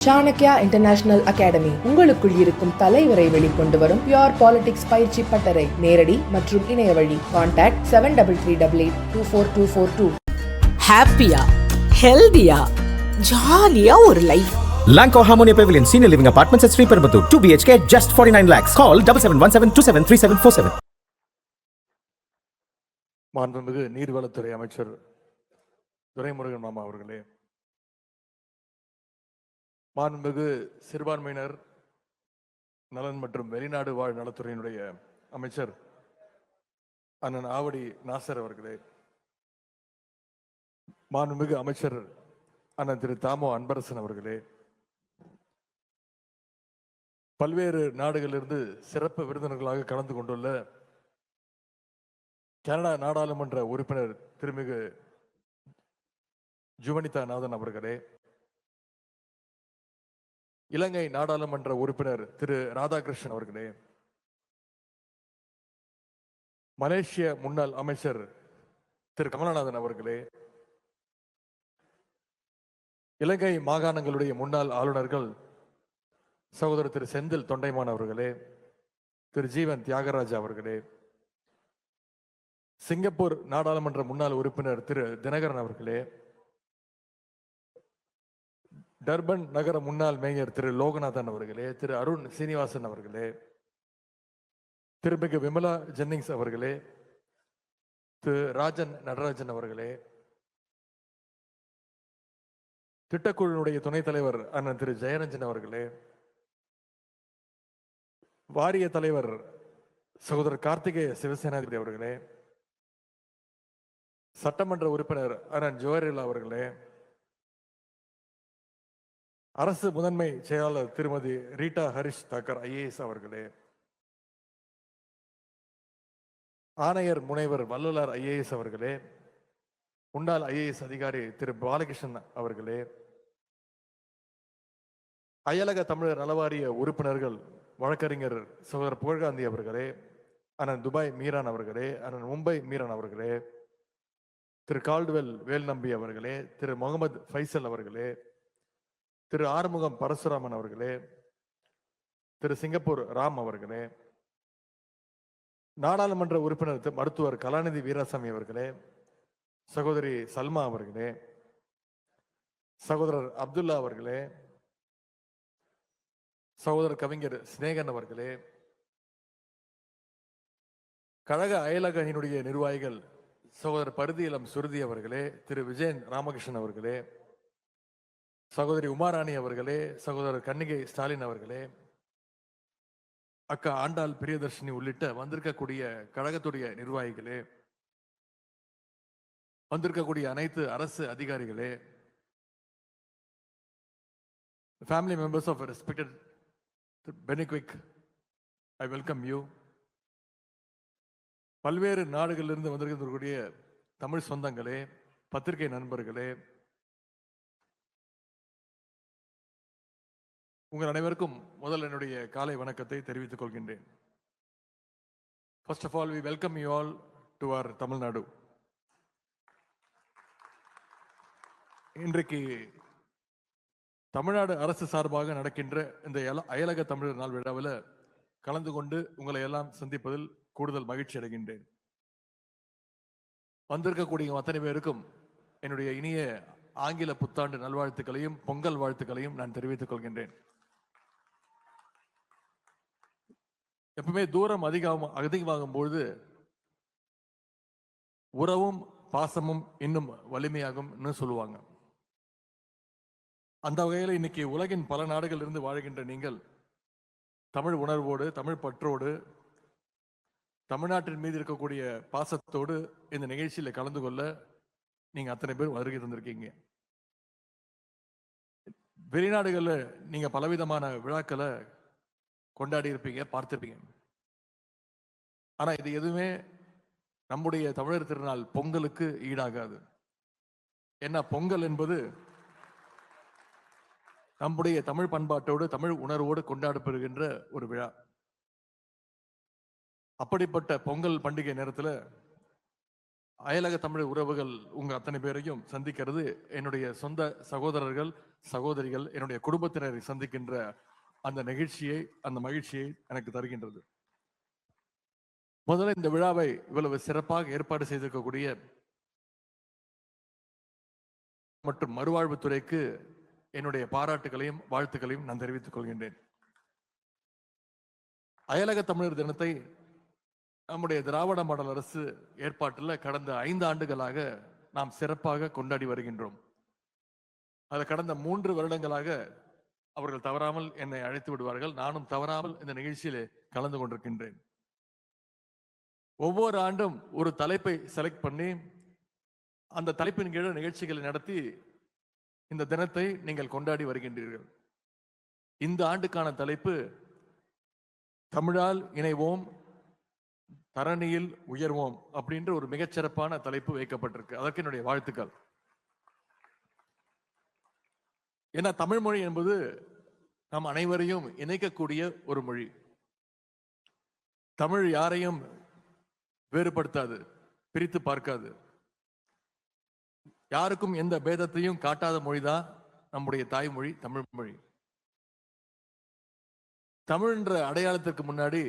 Chanakya international academy உங்களுக்குள் இருக்கும் தலைவரை வெளிக்கொண்டு வரும் பியோர் பாலிடிக்ஸ் பயிற்சி பட்டறை. நேரடி மற்றும் இணைய வழி. Contact seven double three double eight two four two four two ஹாப்பியா ஹெல்தியா ஜாலியா ஒரு life Lanco Harmonia Pavilion, Senior Living Apartments at Perambatoor, 2 BHK, just 49 lakhs. Call 7717273747. மாண்புமிகு நீர்வளத்துறை அமைச்சர் துரைமுருகன் மாமா அவர்களே மாண்புமிகு சிறுபான்மையினர் நலன் மற்றும் வெளிநாடு வாழ் நலத்துறையினுடைய அமைச்சர் அண்ணன் ஆவடி நாசர் அவர்களே மாண்புமிகு அமைச்சர் அண்ணன் திரு தாமோ அன்பரசன் அவர்களே பல்வேறு நாடுகளிலிருந்து சிறப்பு விருந்தினர்களாக கலந்து கொண்டுள்ள கனடா நாடாளுமன்ற உறுப்பினர் திருமிகு ஜுவனிதா நாதன் அவர்களே இலங்கை நாடாளுமன்ற உறுப்பினர் திரு ராதாகிருஷ்ணன் அவர்களே மலேசிய முன்னாள் அமைச்சர் திரு கமலநாதன் அவர்களே இலங்கை மாகாணங்களுடைய முன்னாள் ஆளுநர்கள் சகோதரர் திரு செந்தில் தொண்டைமான் அவர்களே திரு ஜீவன் தியாகராஜ் அவர்களே சிங்கப்பூர் நாடாளுமன்ற முன்னாள் உறுப்பினர் திரு தினகரன் அவர்களே டர்பன் நகர முன்னாள் மேயர் திரு லோகநாதன் அவர்களே திரு அருண் சீனிவாசன் அவர்களே திருமிகு விமலா ஜென்னிங்ஸ் அவர்களே திரு ராஜன் நடராஜன் அவர்களே திட்டக்குழுனுடைய துணைத் தலைவர் அண்ணன் திரு ஜெயரஞ்சன் அவர்களே வாரிய தலைவர் சகோதரர் கார்த்திகேய சிவசேனாதிபதி அவர்களே சட்டமன்ற உறுப்பினர் அண்ணன் ஜோஹர்லா அவர்களே அரசு முதன்மை செயலாளர் திருமதி ரீட்டா ஹரிஷ் தாக்கர் ஐஏஎஸ் அவர்களே. ஆணையர் முனைவர் வள்ளலார் ஐஏஎஸ் அவர்களே. முன்னாள் ஐஏஎஸ் அதிகாரி திரு பாலகிருஷ்ணன் அவர்களே. அயலக தமிழர் நலவாரிய உறுப்பினர்கள் வழக்கறிஞர் சகோதரர் புகழ்காந்தி அவர்களே. அண்ணன் துபாய் மீரான் அவர்களே. அண்ணன் மும்பை மீரான் அவர்களே. திரு கால்டுவெல் வேல்நம்பி அவர்களே. திரு முகமது ஃபைசல் அவர்களே. திரு ஆறுமுகம் பரசுராமன் அவர்களே திரு சிங்கப்பூர் ராம் அவர்களே நாடாளுமன்ற உறுப்பினர் மருத்துவர் கலாநிதி வீராசாமி அவர்களே சகோதரி சல்மா அவர்களே சகோதரர் அப்துல்லா அவர்களே சகோதரர் கவிஞர் சிநேகன் அவர்களே கழக அயலக அணியினுடைய நிர்வாகிகள் சகோதரர் பருதியலம் சுருதி அவர்களே திரு விஜயன் ராமகிருஷ்ணன் அவர்களே சகோதரி உமாராணி அவர்களே சகோதரர் கன்னிகை ஸ்டாலின் அவர்களே அக்கா ஆண்டாள் பிரியதர்ஷினி உள்ளிட்ட வந்திருக்கக்கூடிய கழகத்துடைய நிர்வாகிகளே வந்திருக்கக்கூடிய அனைத்து அரசு அதிகாரிகளே family members of respected Pennycuick I welcome you பல்வேறு நாடுகளிலிருந்து வந்திருக்கக்கூடிய தமிழ் சொந்தங்களே பத்திரிகை நண்பர்களே உங்கள் அனைவருக்கும் முதல் என்னுடைய காலை வணக்கத்தை தெரிவித்துக் கொள்கின்றேன். First of all we welcome you all to our Tamil Nadu இன்றைக்கு தமிழ்நாடு அரசு சார்பாக நடக்கின்ற இந்த அயலக தமிழர் நாள் விழாவில் கலந்து கொண்டு உங்களை எல்லாம் சந்திப்பதில் கூடுதல் மகிழ்ச்சி அடைகின்றேன். வந்திருக்கக்கூடிய அத்தனை பேருக்கும் என்னுடைய இனிய ஆங்கில புத்தாண்டு நல்வாழ்த்துக்களையும் பொங்கல் வாழ்த்துக்களையும் நான் தெரிவித்துக் கொள்கின்றேன். எப்பவுமே தூரம் அதிகம் அதிகமாகும் பொழுது உறவும் பாசமும் இன்னும் வலிமையாகும்னு சொல்லுவாங்க. அந்த வகையில் இன்னைக்கு உலகின் பல நாடுகளில் இருந்து வாழ்கின்ற நீங்கள் தமிழ் உணர்வோடு தமிழ் பற்றோடு தமிழ்நாட்டின் மீது இருக்கக்கூடிய பாசத்தோடு இந்த நிகழ்ச்சியில் கலந்து கொள்ள நீங்கள் அத்தனை பேர் வருகை தந்திருக்கீங்க. வெளிநாடுகளில் நீங்கள் பலவிதமான விழாக்களை கொண்டாடி இருப்பீங்க பார்த்துருப்பீங்க. ஆனா இது எதுவுமே நம்முடைய தமிழர் திருநாள் பொங்கலுக்கு ஈடாகாது. ஏன்னா பொங்கல் என்பது நம்முடைய தமிழ் பண்பாட்டோடு தமிழ் உணர்வோடு கொண்டாடப்படுகின்ற ஒரு விழா. அப்படிப்பட்ட பொங்கல் பண்டிகை நேரத்துல அயலக தமிழ் உறவுகள் உங்க அத்தனை பேரையும் சந்திக்கிறது என்னுடைய சொந்த சகோதரர்கள் சகோதரிகள் என்னுடைய குடும்பத்தினரை சந்திக்கின்ற அந்த நிகழ்ச்சியை அந்த மகிழ்ச்சியை எனக்கு தருகின்றது. முதல்ல இந்த விழாவை இவ்வளவு சிறப்பாக ஏற்பாடு செய்திருக்கக்கூடிய மற்றும் மறுவாழ்வுத்துறைக்கு என்னுடைய பாராட்டுகளையும் வாழ்த்துக்களையும் நான் தெரிவித்துக் கொள்கின்றேன். அயலக தமிழர் தினத்தை நம்முடைய திராவிட மாடல் அரசு ஏற்பாட்டில் கடந்த ஐந்து ஆண்டுகளாக நாம் சிறப்பாக கொண்டாடி வருகின்றோம். அது கடந்த மூன்று வருடங்களாக அவர்கள் தவறாமல் என்னை அழைத்து விடுவார்கள். நானும் தவறாமல் இந்த நிகழ்ச்சியிலே கலந்து கொண்டிருக்கின்றேன். ஒவ்வொரு ஆண்டும் ஒரு தலைப்பை செலக்ட் பண்ணி அந்த தலைப்பின் கீழே நிகழ்ச்சிகளை நடத்தி இந்த தினத்தை நீங்கள் கொண்டாடி வருகின்றீர்கள். இந்த ஆண்டுக்கான தலைப்பு தமிழால் இணைவோம் தரணியில் உயர்வோம் அப்படின்ற ஒரு மிகச்சிறப்பான தலைப்பு வைக்கப்பட்டிருக்கு. அதற்கு என்னுடைய வாழ்த்துக்கள். ஏன்னா தமிழ் மொழி என்பது நாம் அனைவரையும் இணைக்கக்கூடிய ஒரு மொழி. தமிழ் யாரையும் வேறுபடுத்தாது பிரித்து பார்க்காது. யாருக்கும் எந்த பேதத்தையும் காட்டாத மொழிதான் நம்முடைய தாய்மொழி தமிழ் மொழி. தமிழ்ன்ற அடையாளத்திற்கு முன்னாடி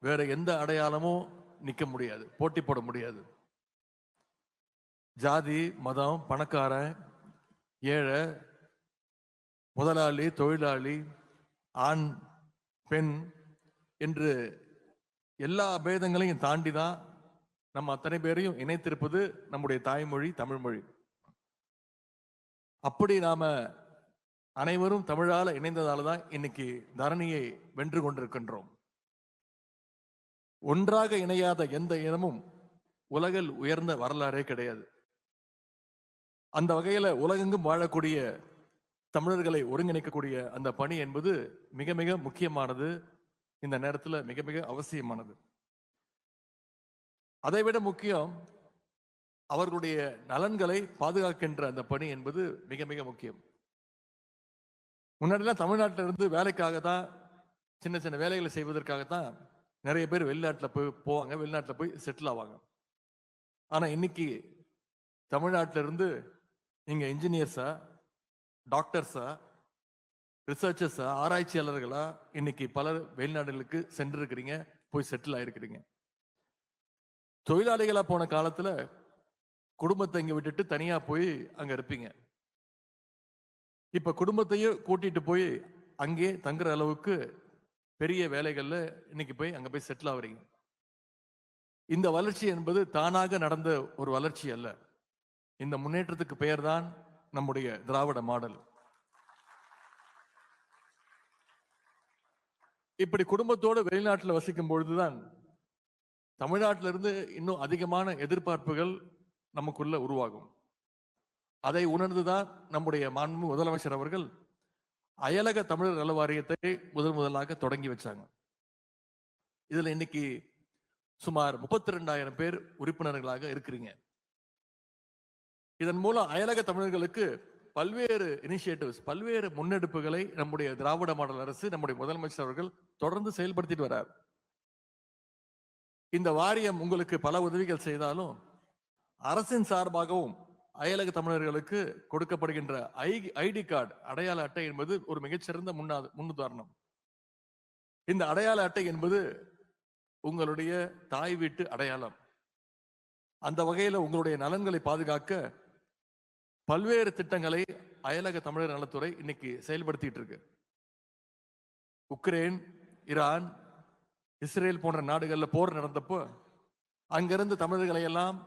வேற எந்த அடையாளமும் நிற்க முடியாது போட்டி போட முடியாது. ஜாதி மதம் பணக்காரன் ஏழை முதலாளி தொழிலாளி ஆண் பெண் என்று எல்லா பேதங்களையும் தாண்டி தான் நம்ம அத்தனை பேரையும் இணைத்திருப்பது நம்முடைய தாய்மொழி தமிழ்மொழி. அப்படி நாம அனைவரும் தமிழால இணைந்ததால தான் இன்னைக்கு தரணியை வென்று கொண்டிருக்கின்றோம். ஒன்றாக இணையாத எந்த இனமும் உலகில் உயர்ந்த வரலாறே கிடையாது. அந்த வகையில உலகெங்கும் வாழக்கூடிய தமிழர்களை ஒருங்கிணைக்கக்கூடிய அந்த பணி என்பது மிக மிக முக்கியமானது. இந்த நேரத்தில் மிக மிக அவசியமானது. அதைவிட முக்கியம் அவர்களுடைய நலன்களை பாதுகாக்கின்ற அந்த பணி என்பது மிக மிக முக்கியம். முன்னாடிலாம் தமிழ்நாட்டில இருந்து வேலைக்காக தான் சின்ன சின்ன வேலைகளை செய்வதற்காகத்தான் நிறைய பேர் வெளிநாட்டில் போய் போவாங்க. வெளிநாட்டில் போய் செட்டில் ஆவாங்க. ஆனால் இன்னைக்கு தமிழ்நாட்டில இருந்து நீங்கள் இன்ஜினியர்ஸா டாக்டர்ஸா ரிசர்ச்சர்ஸை ஆராய்ச்சியாளர்களா இன்னைக்கு பலர் வெளிநாடுகளுக்கு சென்றிருக்கிறீங்க போய் செட்டில் ஆயிருக்கிறீங்க. தொழிலாளிகளா போன காலத்துல குடும்பத்தை இங்க விட்டுட்டு தனியா போய் அங்க இருப்பீங்க. இப்ப குடும்பத்தையும் கூட்டிட்டு போய் அங்கே தங்குற அளவுக்கு பெரிய வேலைகள்ல இன்னைக்கு போய் அங்க போய் செட்டில் ஆகுறீங்க. இந்த வளர்ச்சி என்பது தானாக நடந்த ஒரு வளர்ச்சி அல்ல. இந்த முன்னேற்றத்துக்கு பெயர் தான் நம்முடைய திராவிட மாடல். இப்படி குடும்பத்தோடு வெளிநாட்டில் வசிக்கும் பொழுதுதான் தமிழ்நாட்டிலிருந்து இன்னும் அதிகமான எதிர்பார்ப்புகள் நமக்குள்ள உருவாகும். அதை உணர்ந்துதான் நம்முடைய மாண்பு முதலமைச்சர் அவர்கள் அயலக தமிழர் நல வாரியத்தை முதல் முதலாக தொடங்கி வச்சாங்க. இதுல இன்னைக்கு சுமார் முப்பத்தி ரெண்டாயிரம் பேர் உறுப்பினர்களாக இருக்கிறீங்க. இதன் மூலம் அயலக தமிழர்களுக்கு பல்வேறு இனிஷியேட்டிவ்ஸ் பல்வேறு முன்னெடுப்புகளை நம்முடைய திராவிட மாடல் அரசு நம்முடைய முதலமைச்சர் அவர்கள் தொடர்ந்து செயல்படுத்திட்டு வரார் இந்த வாரியம் உங்களுக்கு பல உதவிகள் செய்தாலும் அரசின் சார்பாகவும் அயலக தமிழர்களுக்கு கொடுக்கப்படுகின்ற ஐ ஐடி கார்டு அடையாள அட்டை என்பது ஒரு மிகச்சிறந்த முன்னா முன்னுதாரணம். இந்த அடையாள அட்டை என்பது உங்களுடைய தாய் வீட்டு அடையாளம். அந்த வகையில உங்களுடைய நலன்களை பாதுகாக்க பல்வேறு திட்டங்களை அயலக தமிழர் நலத்துறை இன்னைக்கு செயல்படுத்திட்டு இருக்கு. உக்ரைன் ஈரான் இஸ்ரேல் போன்ற நாடுகளில் போர் நடந்தப்போ அங்கிருந்து தமிழர்களை எல்லாம்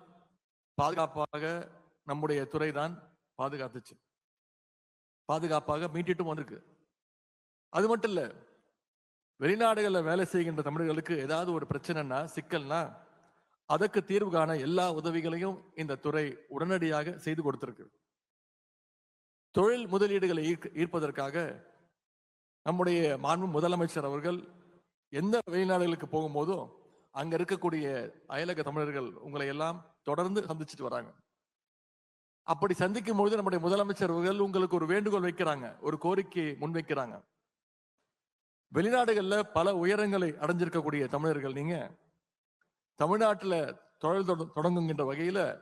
பாதுகாப்பாக நம்முடைய துறை தான் பாதுகாத்துச்சு. பாதுகாப்பாக மீட்டிட்டும் வந்திருக்கு. அது மட்டும் இல்ல வெளிநாடுகளில் வேலை செய்கின்ற தமிழர்களுக்கு ஏதாவது ஒரு பிரச்சனைனா சிக்கல்னா அதற்கு தீர்வு காண எல்லா உதவிகளையும் இந்த துறை உடனடியாக செய்து கொடுத்திருக்கு. தொழில் முதலீடுகளை ஈர்ப்பதற்காக நம்முடைய மாண்பு முதலமைச்சர் அவர்கள் எந்த வெளிநாடுகளுக்கு போகும்போதும் அங்க இருக்கக்கூடிய அயலக தமிழர்கள் உங்களை எல்லாம் தொடர்ந்து சந்திச்சுட்டு வராங்க. அப்படி சந்திக்கும் பொழுது நம்முடைய முதலமைச்சர் அவர்கள் உங்களுக்கு ஒரு வேண்டுகோள் வைக்கிறாங்க ஒரு கோரிக்கை முன்வைக்கிறாங்க. வெளிநாடுகள்ல பல உயரங்களை அடைஞ்சிருக்கக்கூடிய தமிழர்கள் நீங்க தமிழ்நாட்டுல தொழில் தொட- தொடங்குங்கின்ற வகையில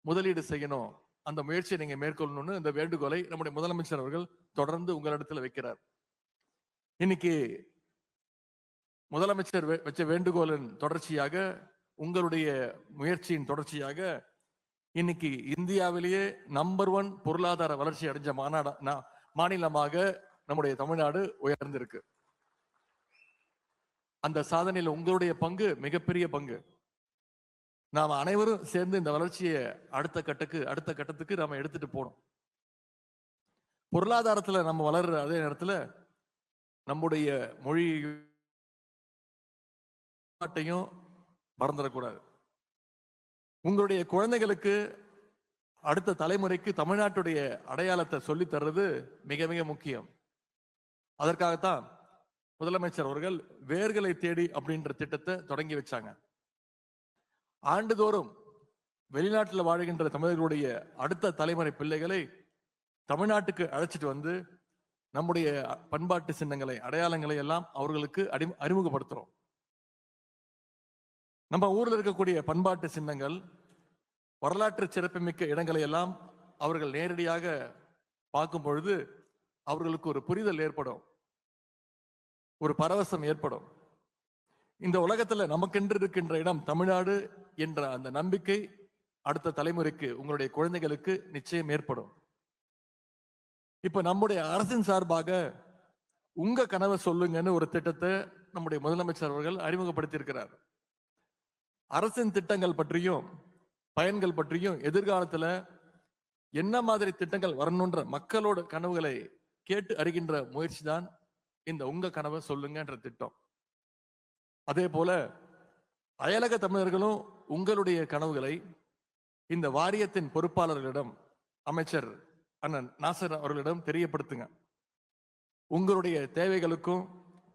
முதலீடு செய்யணும். அந்த முயற்சியை நீங்க மேற்கொள்ளணும்னு இந்த வேண்டுகோளை நம்முடைய முதலமைச்சர் அவர்கள் தொடர்ந்து உங்களிடத்துல வைக்கிறார். இன்னைக்கு முதலமைச்சர் வச்ச வேண்டுகோளின் தொடர்ச்சியாக உங்களுடைய முயற்சியின் தொடர்ச்சியாக இன்னைக்கு இந்தியாவிலேயே நம்பர் ஒன் பொருளாதார வளர்ச்சி அடைஞ்ச மாநாட நா- மாநிலமாக நம்முடைய தமிழ்நாடு உயர்ந்திருக்கு. அந்த சாதனையில் உங்களுடைய பங்கு மிகப்பெரிய பங்கு. நாம் அனைவரும் சேர்ந்து இந்த வளர்ச்சியை அடுத்த கட்டுக்கு அடுத்த கட்டத்துக்கு நம்ம எடுத்துட்டு போகணும். பொருளாதாரத்தில் நம்ம வளர்ற அதே நேரத்தில் நம்முடைய மொழியையும் மறந்துடக்கூடாது. உங்களுடைய குழந்தைகளுக்கு அடுத்த தலைமுறைக்கு தமிழ்நாட்டுடைய அடையாளத்தை சொல்லி தர்றது மிக மிக முக்கியம். அதற்காகத்தான் முதலமைச்சர் அவர்கள் வேர்களை தேடி அப்படின்ற திட்டத்தை தொடங்கி வச்சாங்க. ஆண்டுதோறும் வெளிநாட்டில் வாழ்கின்ற தமிழர்களுடைய அடுத்த தலைமுறை பிள்ளைகளை தமிழ்நாட்டுக்கு அழைச்சிட்டு வந்து நம்முடைய பண்பாட்டு சின்னங்களை அடையாளங்களை எல்லாம் அவர்களுக்கு அடி அறிமுகப்படுத்துறோம். நம்ம ஊரில் இருக்கக்கூடிய பண்பாட்டு சின்னங்கள் வரலாற்று சிறப்புமிக்க இடங்களை எல்லாம் அவர்கள் நேரடியாக பார்க்கும் பொழுது அவர்களுக்கு ஒரு புரிதல் ஏற்படும். ஒரு பரவசம் ஏற்படும். இந்த உலகத்துல நமக்கென்று இருக்கின்ற இடம் தமிழ்நாடு என்ற அந்த நம்பிக்கை அடுத்த தலைமுறைக்கு உங்களுடைய குழந்தைகளுக்கு நிச்சயம் ஏற்படும். இப்ப நம்முடைய அரசின் சார்பாக உங்க கனவை சொல்லுங்கன்னு ஒரு திட்டத்தை நம்முடைய முதலமைச்சர் அவர்கள் அறிமுகப்படுத்தியிருக்கிறார். அரசின் திட்டங்கள் பற்றியும் பயன்கள் பற்றியும் எதிர்காலத்துல என்ன மாதிரி திட்டங்கள் வரணுன்ற மக்களோட கனவுகளை கேட்டு அறிகின்ற முயற்சி தான் இந்த உங்க கனவை சொல்லுங்கன்ற திட்டம். அதே போல அயலக தமிழர்களும் உங்களுடைய கனவுகளை இந்த வாரியத்தின் பொறுப்பாளர்களிடம் அமைச்சர் அண்ணன் நாசர் அவர்களிடம் தெரியப்படுத்துங்க. உங்களுடைய தேவைகளுக்கும்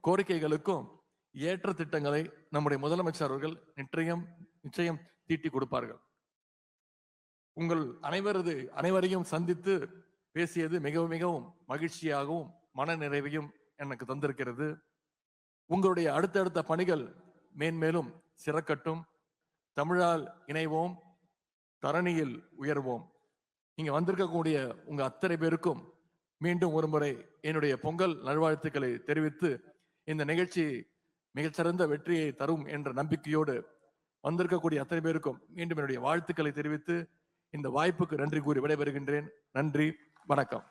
கோரிக்கைகளுக்கும் ஏற்ற திட்டங்களை நம்முடைய முதலமைச்சர் அவர்கள் நிச்சயம் நிச்சயம் தீட்டி கொடுப்பார்கள். உங்கள் அனைவரது அனைவரையும் சந்தித்து பேசியது மிகவும் மிகவும் மகிழ்ச்சியாகவும் மன நிறைவையும் எனக்கு தந்திருக்கிறது. உங்களுடைய அடுத்தடுத்த பணிகள் மேன்மேலும் சிறக்கட்டும். தமிழால் இணைவோம். தரணியில் உயர்வோம். நீங்க வந்திருக்கக்கூடிய உங்க அத்தனை பேருக்கும் மீண்டும் ஒருமுறை என்னுடைய பொங்கல் நல்வாழ்த்துக்களை தெரிவித்து இந்த நிகழ்ச்சி மிகச்சிறந்த வெற்றியை தரும் என்ற நம்பிக்கையோடு வந்திருக்கக்கூடிய அத்தனை பேருக்கும் மீண்டும் என்னுடைய வாழ்த்துக்களை தெரிவித்து இந்த வாய்ப்புக்கு நன்றி கூறி விடைபெறுகின்றேன். நன்றி. வணக்கம்.